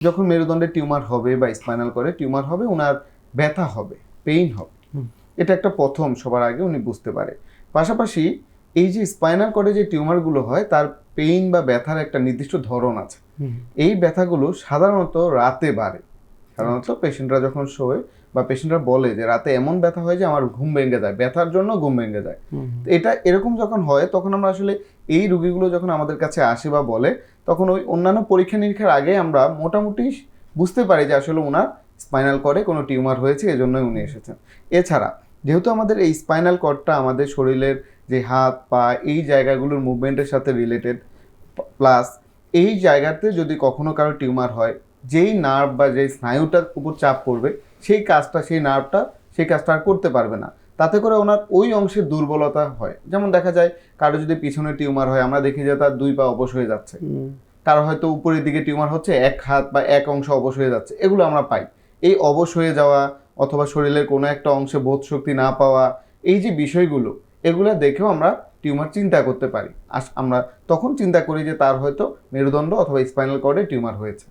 যখন মেরুদণ্ডে টিউমার হবে বা স্পাইনাল করে টিউমার হবে ওনার ব্যথা হবে পেইন হবে। এটা একটা প্রথম সবার আগে উনি বুঝতে পারে। পাশাপাশি এই যে স্পাইনাল করে যে টিউমারগুলো হয় তার পেইন বা ব্যথার একটা নির্দিষ্ট ধরন আছে। এই ব্যথাগুলো সাধারণত রাতে বাড়ে। সাধারণত পেশেন্টরা যখন শোয়ে বা পেশেন্টরা বলে যে রাতে এমন ব্যথা হয় যে আমার ঘুম ভেঙে যায় ব্যথার জন্য ঘুম ভেঙে যায়। এটা এরকম যখন হয় তখন আমরা আসলে এই রুগীগুলো যখন আমাদের কাছে আসে বা বলে তখন ওই অন্যান্য পরীক্ষা নিরীক্ষার আগে আমরা মোটামুটি বুঝতে পারি যে আসলে ওনার স্পাইনাল করে কোনো টিউমার হয়েছে এজন্যই উনি এসেছেন। এছাড়া যেহেতু আমাদের এই স্পাইনাল কর্ডটা আমাদের শরীরের যে হাত পা এই জায়গাগুলোর মুভমেন্টের সাথে রিলেটেড প্লাস এই জায়গাতে যদি কখনো কারও টিউমার হয় যেই নার্ভ বা যেই স্নায়ুটার উপর চাপ পড়বে সেই কাজটা সেই নার্ভটা সেই কাজটা আর করতে পারবে না। তাতে করে ওনার ওই অংশের দুর্বলতা হয়। যেমন দেখা যায় কারও যদি পিছনে টিউমার হয় আমরা দেখি যে তার দুই পা অবশ হয়ে যাচ্ছে। কারও হয়তো উপরের দিকে টিউমার হচ্ছে এক হাত বা এক অংশ অবশ হয়ে যাচ্ছে। এগুলো আমরা পাই। এই অবশ হয়ে যাওয়া অথবা শরীরের কোনো একটা অংশে বোধ শক্তি না পাওয়া এই যে বিষয়গুলো এগুলো দেখেও আমরা টিউমার চিন্তা করতে পারি। আমরা তখন চিন্তা করি যে তার হয়তো মেরুদণ্ড অথবা স্পাইনাল কর্ডে টিউমার হয়েছে।